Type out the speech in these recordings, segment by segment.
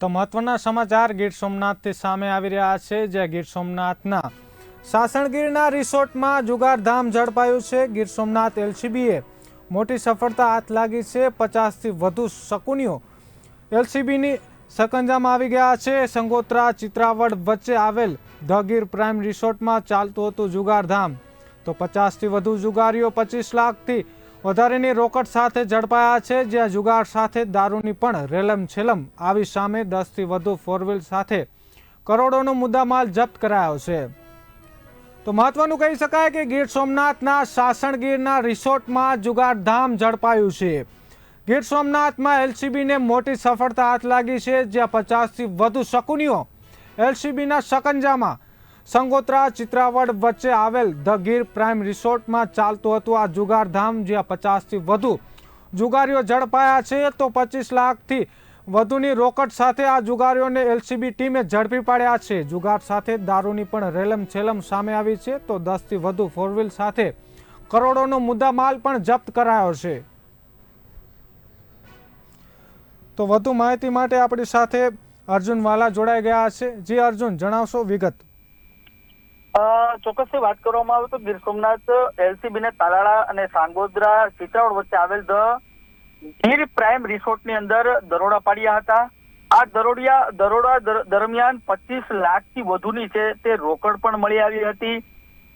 તો મહત્વના સમાચાર ગીર સોમનાથથી સામે આવી રહ્યા છે જ્યાં ગીર સોમનાથના સાસણગીરના રિસોર્ટમાં જુગારધામ ઝડપાયું છે. ગીર સોમનાથ એલસીબીએ મોટી સફળતા હાથ લાગી છે. પચાસથી વધુ શકુનીઓ એલસીબીની સકંજામાં આવી ગયા છે. સંગોત્રા ચિત્રાવડ વચ્ચે આવેલ ધ ગીર પ્રાઇમ રિસોર્ટમાં ચાલતું હતું જુગારધામ. તો પચાસથી વધુ જુગારીઓ પચીસ લાખથી વધારેની રોકડ સાથે ઝડપાયા છે, જ્યાં જુગાર સાથે દારૂની પણ રેલમ છેલમ આવી સામે દસથી વધુ ફોરવ્હીલ સાથે કરોડોનો મુદ્દામાલ જપ્ત કરાયો છે. તો મહત્વનું કહી શકાય કે ગીર સોમનાથના સાસણગીરના રિસોર્ટમાં જુગારધામ ઝડપાયું છે. ગીર સોમનાથમાં એલસીબીને મોટી સફળતા હાથ લાગી છે, જ્યાં પચાસથી વધુ શકુનીઓ એલસીબીના શકંજામાં સંગોત્રા ચિત્રાવડ વચ્ચે આવેલ ધ ગીર પ્રાઇમ રિસોર્ટમાં ચાલતું હતું આ જુગારધામ, જ્યાં પચાસથી વધુ જુગારીઓ ઝડપાયા છે, તો પચીસ લાખથી વધુની રોકડ સાથે આ જુગારીઓને એલસીબી ટીમે ઝડપી પાડ્યા છે. જુગાર સાથે દારૂની પણ રેલમ છેલમ સામે આવી છે, તો દસથી વધુ ફોરવ્હીલ સાથે કરોડોનો મુદ્દામાલ પણ જપ્ત કરાયો છે. તો વધુ માહિતી માટે આપણી સાથે અર્જુન વાલા જોડાઈ ગયા છે. જી અર્જુન, જણાવશો વિગત. ચોક્કસથી વાત કરવામાં આવે તો ગીર સોમનાથ, એલસીબી ને તાલાળા અને સાંગોદરા, ચિત્રાવડ વચ્ચે આવેલ ધ ગીર પ્રાઇમ રિસોર્ટની અંદર દરોડા પાડ્યા હતા. આ દરોડિયા, દરોડા દરમિયાન પચીસ લાખથી વધુની છે તે રોકડ પણ મળી આવી હતી.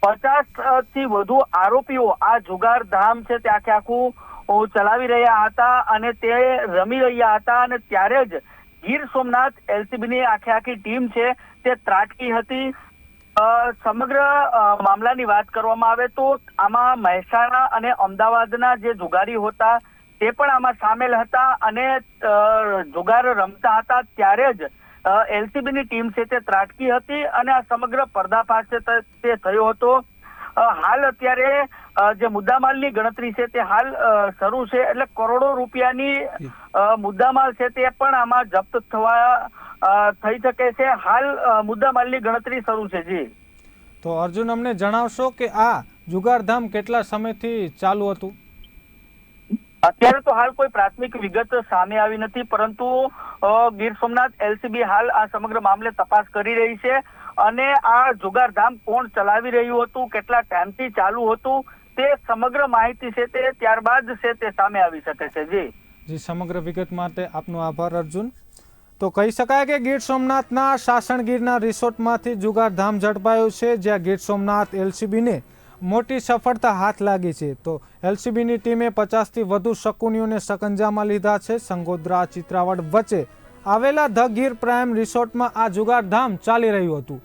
પચાસથી વધુ આરોપીઓ આ જુગાર ધામ છે તે આખે આખું ચલાવી રહ્યા હતા અને તે રમી રહ્યા હતા અને ત્યારે જ ગીર સોમનાથ, એલસીબીની આખે આખી ટીમ છે તે ત્રાટકી હતી. સમગ્ર મામલાની વાત કરવામાં આવે તો આમાં મહેસાણા અને અમદાવાદના જે જુગારી હતા, તે પણ આમાં સામેલ હતા અને જુગાર રમતા હતા ત્યારે જ એલસીબીની ટીમ છે તે ત્રાટકી હતી અને આ સમગ્ર પર્દાફાશ તે- થયો હતો. હાલ અત્યારે જે મુદ્દામાલની ગણતરી છે તે હાલ શરૂ છે એટલે કરોડો રૂપિયાની મુદ્દામાલ છે તે પણ આમાં જપ્ત થવા થઈ શકે છે. હાલ મુદ્દામાલની ગણતરી શરૂ છે જી. તો અર્જુન અમને જણાવશો કે આ જુગારધામ કેટલા સમયથી ચાલુ હતું? અત્યારે તો હાલ કોઈ પ્રાથમિક વિગત સામે આવી નથી પરંતુ ગીર સોમનાથ એલસીબી હાલ આ સમગ્ર મામલે તપાસ કરી રહી છે અને આ જુગારધામ કોણ ચલાવી રહ્યું હતું કેટલા ટાઈમથી ચાલુ હતું તે સમગ્ર માહિતી છે તે ત્યારબાદ છે તે સામે આવી શકે છે. જી. જી સમગ્ર વિગત માટે આપનો આભાર અર્જુન. તો કહી શકાય કે ગીર સોમનાથના સાસણગીરના રિસોર્ટમાંથી જુગારધામ ઝડપાયું છે, જ્યાં ગીર સોમનાથ એલસીબીને મોટી સફળતા હાથ લાગી છે. તો એલસીબીની ટીમે પચાસથી વધુ શકુનીઓને સકંજામાં લીધા છે. સંગોદ્રા ચિત્રાવડ વચ્ચે આવેલા ધ ગીર પ્રાઇમ રિસોર્ટમાં આ જુગારધામ ચાલી રહ્યું હતું.